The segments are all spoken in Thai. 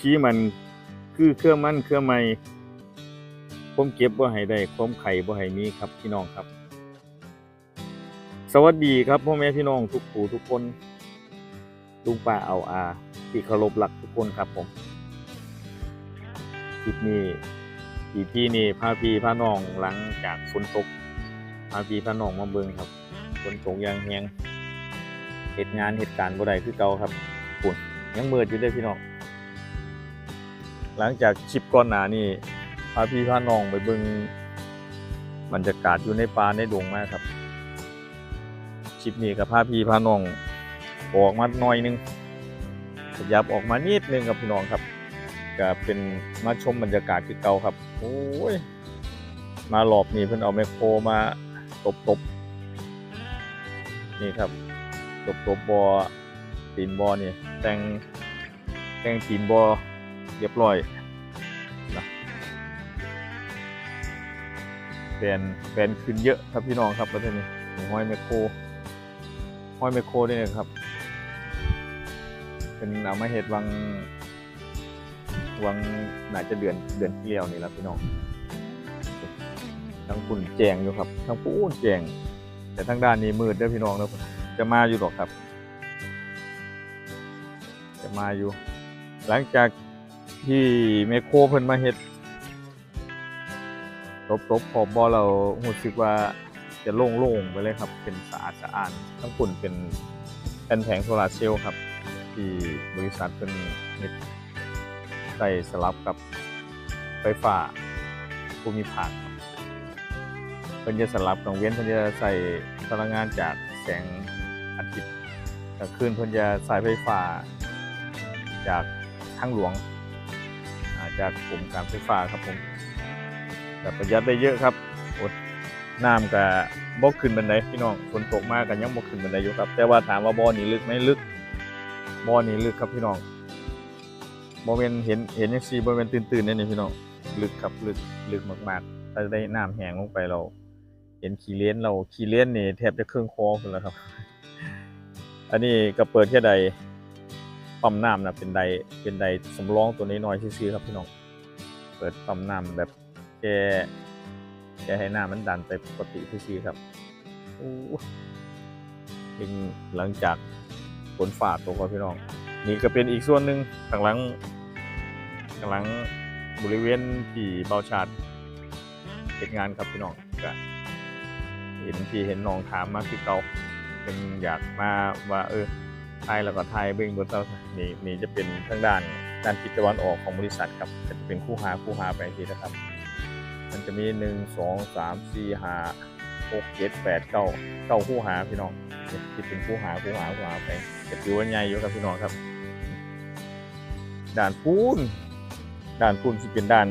สุกขี้มันคือเครื่องมั่นเครื่องไม้ผมเก็บบ่ให้ได้ผมไข่บ่ให้มีครับพี่น้องครับ สวัสดีครับพ่อแม่พี่น้องทุกผู้ทุกคนลุงป้าเอาอาที่เคารพรักทุกคนครับผมคลิปนี้พี่พี่นี่พาพี่พาน้องหลังจากฝนตกพาพี่พาน้องมาเบิ่งครับฝนตกอย่างแฮงเหตุงานเหตุการณ์บ่ได้คือเก่าครับปุ่นยังเมืดอยู่เด้อพี่น้อง หลังจากคลิปก่อนหน้านี่พาพี่พาน้องไปเบิ่งบรรยากาศอยู่ในป่าในดงมากครับคลิปนี้กับพาพี่พาน้องออกมาหน่อยหนึงขยับออกมานิดนึงครับพี่น้องครับก็เป็นมาชมบรรยากาศคือเก่าครับ โอ้ยมาหลอบนี่เพิ่นเอาแมคโครมาตบตบนี่ครับตบตบบอตีนบอนี่แต่งแต่งตีนบอ เรียบร้อยนะแบนแบนขึ้นเยอะครับพี่น้องครับแล้วทีนี้ห้อยแมคโครห้อยไมโครด้วยนะครับ เป็นเอามาเห็ดวังวังน่าจะเดือนเดือนที่แล้วนี่แหละพี่น้องทั้งปุ่นแจงอยู่ครับทั้งปูนแจง แต่ทั้งด้านนี้มืดด้อพี่น้องนะจะมาอยู่หรอกครับ จะมาอยู่ หลังจาก ที่เมโครเพิ่นมาเฮ็ดตบตบขอบบอเรารู้สึกว่าจะโล่งๆไปเลยครับ เป็นสะอาดสะอาดทั้งฝุ่นเป็นแผ่นแผงโซลาร์เซลล์ครับ ที่บริษัทเป็นเฮ็ดใส่สลับกับไฟฟ้าภูมิภาคเพิ่นจะสลับกลางเว้นเพิ่นจะใส่พลังงานจากแสงอาทิตย์กลางคืนเพิ่นจะใส่ไฟฟ้าจากทางหลวง จากกรมการไฟฟ้าครับผมแต่ประหยัดได้เยอะครับโอ้น้ำกับ่ขึ้นบันไดพี่น้องฝนตกมากกันยังบ่ขึ้นบันไดอยู่ครับ แต่ว่าถามว่าบ่อนี้ลึกไหมลึกบ่อนี้ลึกครับพี่น้องบ่แม่นเห็นเห็นจังซีบ่แม่นตื่นๆเนี่ยนี่พี่น้องลึกครับลึกลึกมากๆถ้าได้น้ำแห้งลงไปเรา เห็นขี้เลี้ยนเราขี้เลี้ยนนี่แทบจะเครึ่องคอพุ่นแล้วครับ อันนี้ก็เปิดแค่ใด ปั๊มน้ำนะเป็นใดเป็นใดสำรองตัวน้อยๆซื่อๆครับพี่น้อง เปิดปั๊มน้ำแบบแค่แค่ให้หน้ามันดันไปปกติซื่อๆครับโอ้ยิงหลังจากฝนฝ่าตกครับพี่น้อง นี่ก็เป็นอีกส่วนหนึ่งข้างหลังข้างหลังบริเวณที่เบาชาดเหตุงานครับพี่น้องก็เห็นพี่เห็นน้องถามมาคือเก่าเป็นอยากมาว่าเออ ไทยแล้วก็ไทยเบื้องบนเต้านี่นี่จะเป็นทางด้านด้านทิศตะวันออกของบริษัทครับจะเป็นคู่หาคู่หาไปทีนะครับ มันจะมีหนึ่งสองสามสี่ห้าหกเจ็ดแปดเก้าเก้าคู่หาพี่น้องเนี่ยคิดเป็นคู่หาคู่หาคู่หาไปจะถือว่าใหญ่อยู่ครับพี่น้องครับ ด่านปูนด่านปูนที่เป็นด่าน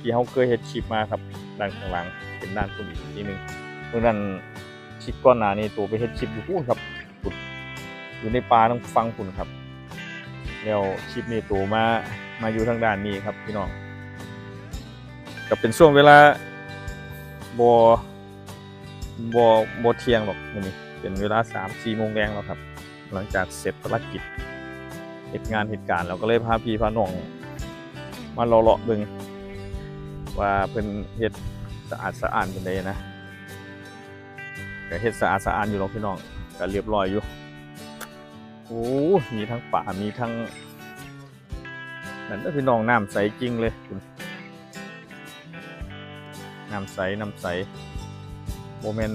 ที่เขาเคยเฮ็ดคลิปมาครับด้านข้างหลังเป็นด้านปูนอีกทีหนึงเมื่อนั้นคลิปก้อนหนานี่ตัวไปเฮ็ดคลิปอยู่ปูนครับ อยู่ในป่าต้องฟังปุ่นครับแล้วคลิปนี้ตัวมามาอยู่ทางด้านนี้ครับพี่น้องก็เป็นช่วงเวลาบอบอบเที่ยงหรอกนี้เป็นเวลาสามสี่โมงแรงแล้วครับ หลังจากเสร็จภารกิจเหตุงานเหตุการณ์เราก็เลยพาพี่พาน้องมาเลาะเบิ่งว่าเพิ่นเฮ็ดสะอาดสะอาดเป็นไดนะก็เฮ็ดสะอาดสะอาดอยู่หรอกพี่น้องก็เรียบร้อยอยู่ อ้มีทั้งป่ามีทั้งนั่นเด้อพี่น้องน้ำใสจริงเลยคุณน้ำใสน้ำใสโมเมน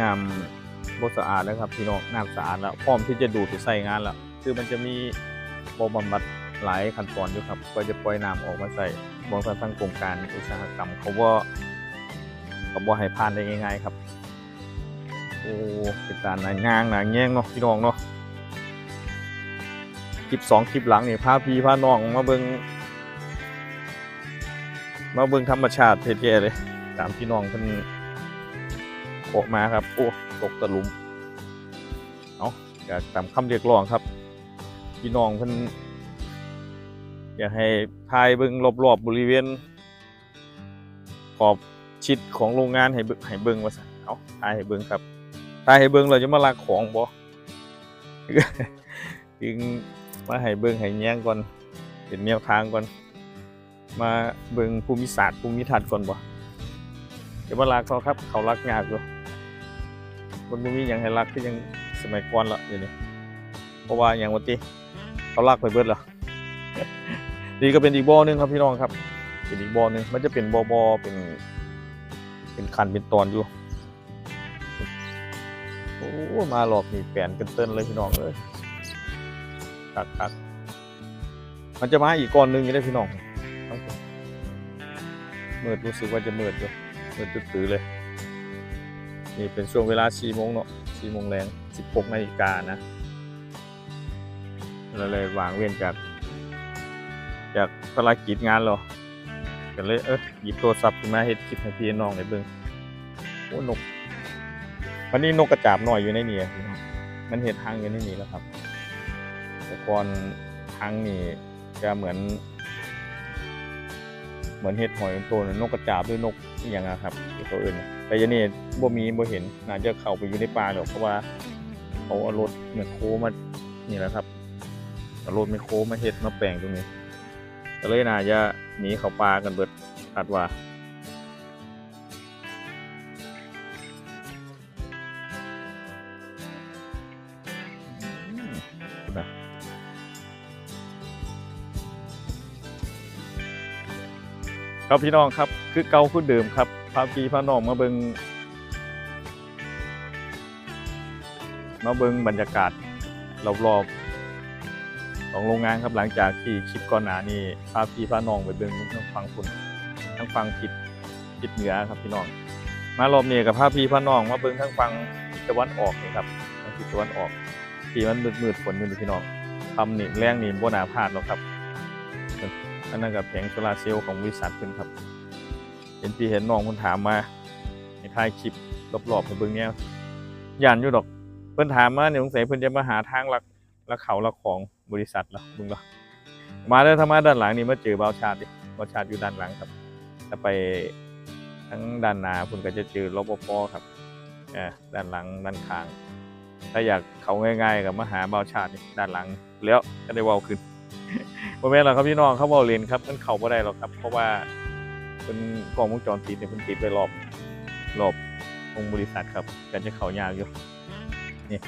น้ำบสะอาดแล้วครับพี่น้องน้ำสะอาดแล้วพร้อมที่จะดูดไปใส่งานแล้วคือมันจะมีบำบัดหลายขั้นตอนอยู่ครับก็จะปล่อยน้ำออกมาใส่บริษัททางกรมการอุตสาหกรรมเขาว่าเขาบ่ให้ผ่านได้ง่ายๆครับโอ้เป็นการหนางางหนาแง่งเนาะพี่น้องเนาะ คลิปสองคลิปหลังนี่พาพี่พาน้องมาเบิงมาเบิ่งธรรมชาติเท่ๆเลย ตามพี่น้องเพิ่นออกมาครับ โอ้ตกตะลุมเอาอยากตามคำเรียกร้องครับ พี่น้องเพิ่นอยากให้ทายเบิ่งรอบๆบบริเวณ ขอบชิดของโรงงานให้เบิ่งให้เบิ่งว่าซั่เอาทายให้เบิ่งครับทายให้เบิ่งเราจะมาลักของบ่จึง มาให้เบิ่งให้แย้งก่อนเห็นแนวทางก่อน มาเบิ่งภูมิศาสตร์ภูมิทัศน์ก่อนบ่เดี๋ยวมาลักเขาครับ เขารักยากอยู่คนบ่มีหยังให้รักคือยังสมัยก่อนละอยู่นี่เพราะว่าอย่างว่าติเขารักไปเบิดแล้วนี่ก็เป็นอีกบ่อหนึงครับพี่น้องครับ เป็นอีกบ่อหนึงมันจะเป็นบ่อบ่อเป็น เป็นคันเป็นตอนอยู่โอ้มารอบนี้แปลนกันเติ้นเลยพี่น้องเลย คักคักมันจะมาอีกก้อนหนึงอยู่ได้พี่น้องทั้งหมดมืดรู้สึกว่าจะเมืดอยู่มืดตื้อเลย นี่เป็นช่วงเวลา4โมงเนาะ4โมงแรง16นาฬิกานะเราเลยวางเว้นจาก จากภารกิจงานเราก็เลยเออหยิบโทรศัพท์ขึ้นมาเฮ็ดคลิปให้พี่น้องได้เบิ่งโอ้นกวันนี้นกกระจาบหน่อยอยู่ในนี่มันเห็ดหางอยู่ในนี่แล้วครับ แต่ก่อนหางนี่จะเหมือน เหมือนเห็ดหอยตัวนึงนกกระจาบหรือนกอย่างอะครับตัวอื่น แต่ยางนี่บ่มีบ่เห็นน่าจะเข้าไปอยู่ในป่าหรอกเพราะว่าเขาเอารถเหมือนโคมานี่แหละครับเอารถไมคโครมาเฮ็ดมาแปลงตรงนี้ก็เลยน่าจะหนีเข้าป่ากันเบิดคาดว่า ครับพี่น้องครับ คือเก่าคือเดิมครับพาพี่พาน้องมาเบิงมาเบิงบรรยากาศรอบๆของโรงงานครับหลังจากที่คลิปก่อนหน้านี้พาพี่พาน้องไปเบิงทั้งฟังคุณทั้งฟังทิศทิศเหนือครับพี่น้อง มารอบนี้กับพาพี่พาน้องมาเบิงทั้งฟังตะวันออกนี่ครับทางทิศตะวันออกที่มันมืดๆฝนอยู่นี่พี่น้องทำนี่แรงนี่บ่น่าพลาดหรอกครับ อันนั้นกับแผงโซลาร์เซลล์ของบริษัทเพิ่นครับ เห็นพี่เห็นน้องเพิ่นถามมาในท้ายคลิปรอบๆให้เบิ่งแนวย่านอยู่ดอก เพิ่นถามมาเนี่ยสงสัยเพิ่นจะมาหาทางลักลักเขาลักของบริษัทละมึงละมาแล้วถ้ามาด้านหลังนี่มาเจอบ่าวชาติดิบ่าวชาติอยู่ด้านหลังครับถ้าไปทั้งด้านหน้าเพิ่นก็จะเจอรปภครับเอ่อด้านหลังด้านข้าง ถ้าอยากเขาง่ายๆกับมาหาบ่าวชาตินี่ด้านหลังแล้วก็ได้เว้าขึ้น บ่แม่นหรอกครับพี่น้องเขาเว้าเล่นครับมันเข้าบ่ได้หรอกครับ เพราะว่าเป็นกล้องวงจรปิดเนี่ยเพิ่นติดไว้รอบรอบองค์บริษัทครับกันจะเข้ายากอยู่นี่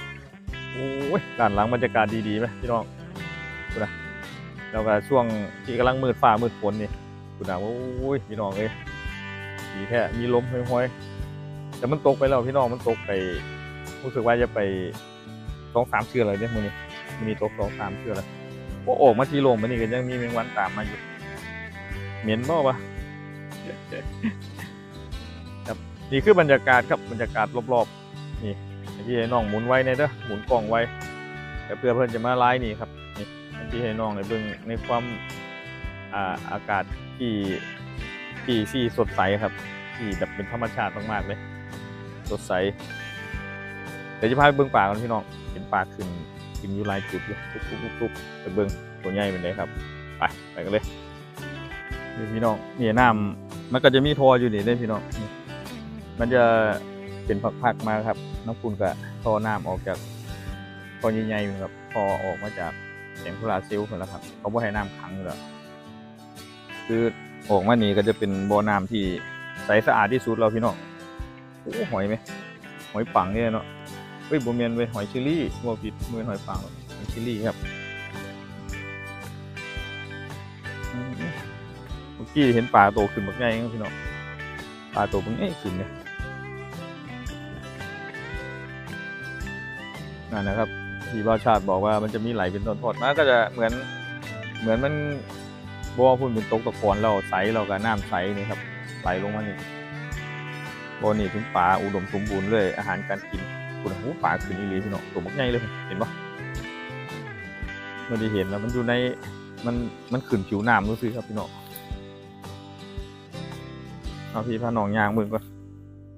โอ้ยด้านหลังบรรยากาศดีๆไหมพี่น้องคุณนะแล้วก็ช่วงที่กำลังมืดฟ้ามืดฝนนี่คุณนะโอ้ยพี่น้องเอ้ยดีแท้มีลมห้อยๆแต่มันตกไปแล้วพี่น้องมันตกไปรู้สึกว่าจะไปสองสามเชือกเลยเนี่ยมือนี้มีตกสองสามเชือกแล้ว ว่าออกมาที่โรงมันนี่ก็ยังมีแมงวันตามมาอยู่เหม็นบ่วะครับนี่คือบรรยากาศครับบรรยากาศรอบๆนี่ให้พี่ให้น้องหมุนไว้ในเด้อหมุนกล้องไว้แต่เพื่อเพื่อนจะมาไลฟ์นี่ครับนี่ให้พี่ให้น้องในเบิ่งในความอ่าอากาศที่ที่ที่สดใสครับที่แบบเป็นธรรมชาติมากๆเลย สดใสเดี๋ยวจะพาไปเบิ่งป่ากันพี่น้องเห็นป่าขึ้น กินอยู่หลายจุดอยู่ทุบทุบทุบทุบไปเบิ้งตัวใหญ่เป็นไงครับ ไปไปกันเลยนี่พี่น้องนี่น้ำมันก็จะมีทออยู่นี่เด้พี่น้องมันจะเป็นพักๆมาครับน้ำปูนกับทอน้ำออกจากทอใหญ่ๆครับทอออกมาจากแสงโซลาเซลล์คนละครับ เขาบ่ให้น้ำขังอยู่แล้วคือออกมานี่ก็จะเป็นบ่อน้ำที่ใสสะอาดที่สุดแล้วพี่น้องโอ้หอยไหมหอยปังเนี่ยเนาะ เฮ้ยโบเมียนเว้ยหอยชิลลี่บ่ผิดมือหอยปังหอกหอยชิลลี่ครับเมื่อกี้เห็นปลาโตขึ้นแบักใหญ่ครับพี่น้องปลาโตบักใหญ่ขึ้นเนี่ยนั่นนะครับที่บ้าวชาติบอกว่ามันจะมีไหลเป็นตอนทอดมันก็จะเหมือนเหมือนมันบ่อพุ่นเป็นตกตะกอนเราใสเราก็น้ำใสนี่ครับไหลลงมานี่บ่อนี่ถึงปลาอุดมสมบูรณ์เลยอาหารการกิน คุณหูปลาขึ้นอีหลีพี่น้องตัวมักใหญ่เลยเห็นปะไม่ได้เห็นแล้วมันอยู่ในมันมันขึ้นผิวน้ำรู้สึกครับพี่น้องเอาพี่พาน้องยางมือก่อน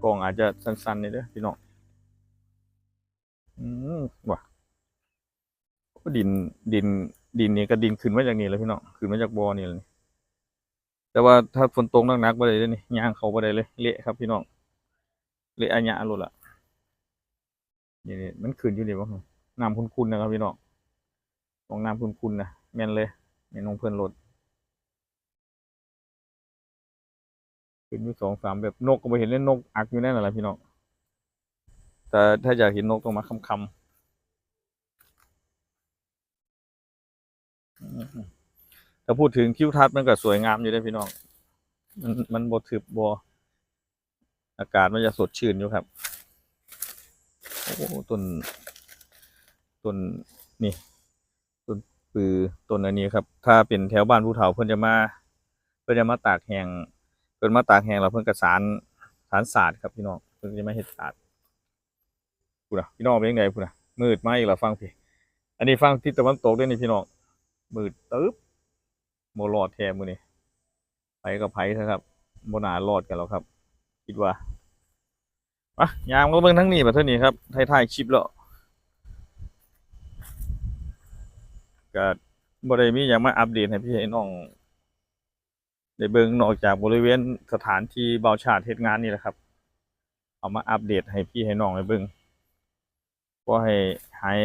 กล้องอาจจะสั้นๆนี่เด้อพี่น้องอืมว่ะดินดินดินนี่ก็ดินขึ้นมาจากนี่เลยพี่น้องขึ้นมาจากบ่อนี่เลยแต่ว่าถ้าฝนตกหนักๆได้เลยนี่ยางเขาได้เลยเละครับพี่น้องเละอัญญะโลดละ นี่นี่มันขึ้นอยู่นี่บ่น้ำคุณๆนะครับพี่น้องของน้ำคุณๆนะแม่นเลยนี่นองเพื่อนรถขึ้นอยู่สองสามแบบนกก็ไปเห็นเล่นนกอักอยู่แน่นอนละพี่น้องแต่ถ้าอยากเห็นนกต้องมาคำๆอืมถ้าพูดถึงทิวทัศน์มันก็สวยงามอยู่ได้พี่น้อง มันมันบทึบบอากาศมันจะสดชื่นอยู่ครับ โอ้ต้นต้นนี่ต้นปือต้นอันนี้ครับ ถ้าเป็นแถวบ้านผู้เฒ่าเพิ่นจะมา เพิ่นจะมาตากแหงเพิ่นมาตากแหงแล้วเพิ่นก็สารสารศาสตร์ครับพี่น้องเพิ่นจะมาเฮ็ดศาสตร์พูดนะพี่น้องเป็นยังไงพูดนะมืดมาอีกแล้วฟังพี่อันนี้ฟังทิศตะวันตกด้วยนี่พี่น้องมืดตึ๊บโมรอดแทมือนี้ไปกับไผซะครับบ่น่ารอดกันแล้วครับ คิดว่า มายามก็เบิ่งทั้งนี้แบบเท่านี้ครับท้ายๆคลิปแล้วก็บ่ได้มีหยังมาอัปเดตให้พี่ให้น้องได้เบิ่งนอกจากบริเวณสถานที่เบาชาติเฮ็ดงานนี่แหละครับ เอามาอัปเดตให้พี่ให้น้องได้เบิ่งก็ให้หาย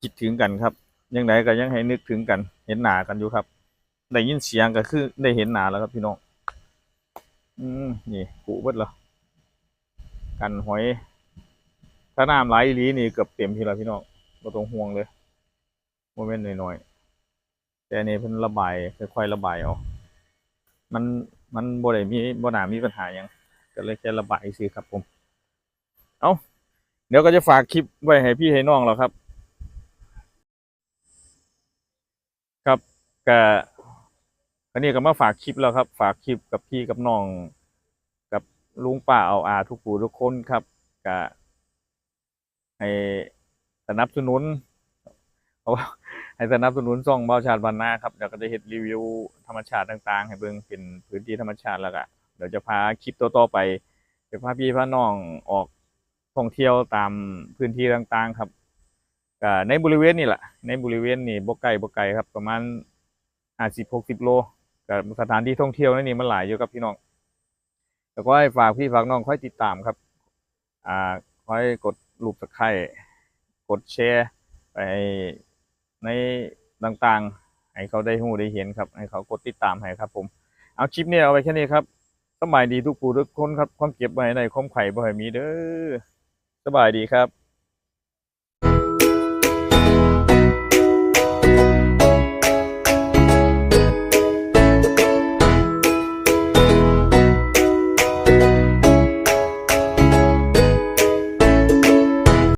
คิดถึงกันครับ ยังไงก็ยังให้นึกถึงกัน เห็นหน้ากันอยู่ครับ ได้ยินเสียงก็คือได้เห็นหน้าแล้วครับพี่น้อง อืมนี่กูเบิดแล้ว กันหอย ถ้าน้ำไหลอีหลีนี่เกือบเต็มทีละพี่น้องบ่ต้องห่วงเลยโมเมนต์น้อยๆแต่นนี้เพิ่นระบายค่อยๆระบายเอามันมันบ่ได้มีบ่น่ามีปัญหาหยังก็เลยแค่ระบายซื่อครับผม เอาเดี๋ยวก็จะฝากคลิปไว้ให้พี่ให้น้องแล้วครับ ครับก็อันนี้ก็มาฝากคลิปแล้วครับ ฝากคลิปกับพี่กับน้อง ลุงป้าเอาอาทุกผู้ทุกคนครับก็ให้สนับสนุนเอาให้สนับสนุนซ่องเบาชาติวันนาครับเดี๋ยวก็จะเฮ็ดรีวิวธรรมชาติต่างๆ ให้เบิ่งเป็นพื้นที่ธรรมชาติแล้วก็เดี๋ยวจะพาคลิปต่อๆไปจะพาพี่พาน้องออกท่องเที่ยวตามพื้นที่ต่างๆ ครับก็ในบริเวณนี่แหละในบริเวณนี่บ่ไกลบ่ไกลครับ ประมาณ50-60โลก็สถานที่ท่องเที่ยวนั่นนี่มันหลายอยู่ครับพี่น้อง แล้วก็ให้ฝากพี่ฝากน้องค่อยติดตามครับ อ่าค่อยกดรูปสไครกดแชร์ไปในต่างๆ ให้เขาได้หูได้เห็นครับ ให้เขากดติดตามให้ครับ ผม เอาคลิปนี้เอาไปแค่นี้ครับสบายดีทุกผู้ทุกคนครับ ความเก็บไว้ในความไข่บ่อยมีเด้อสบายดีครับ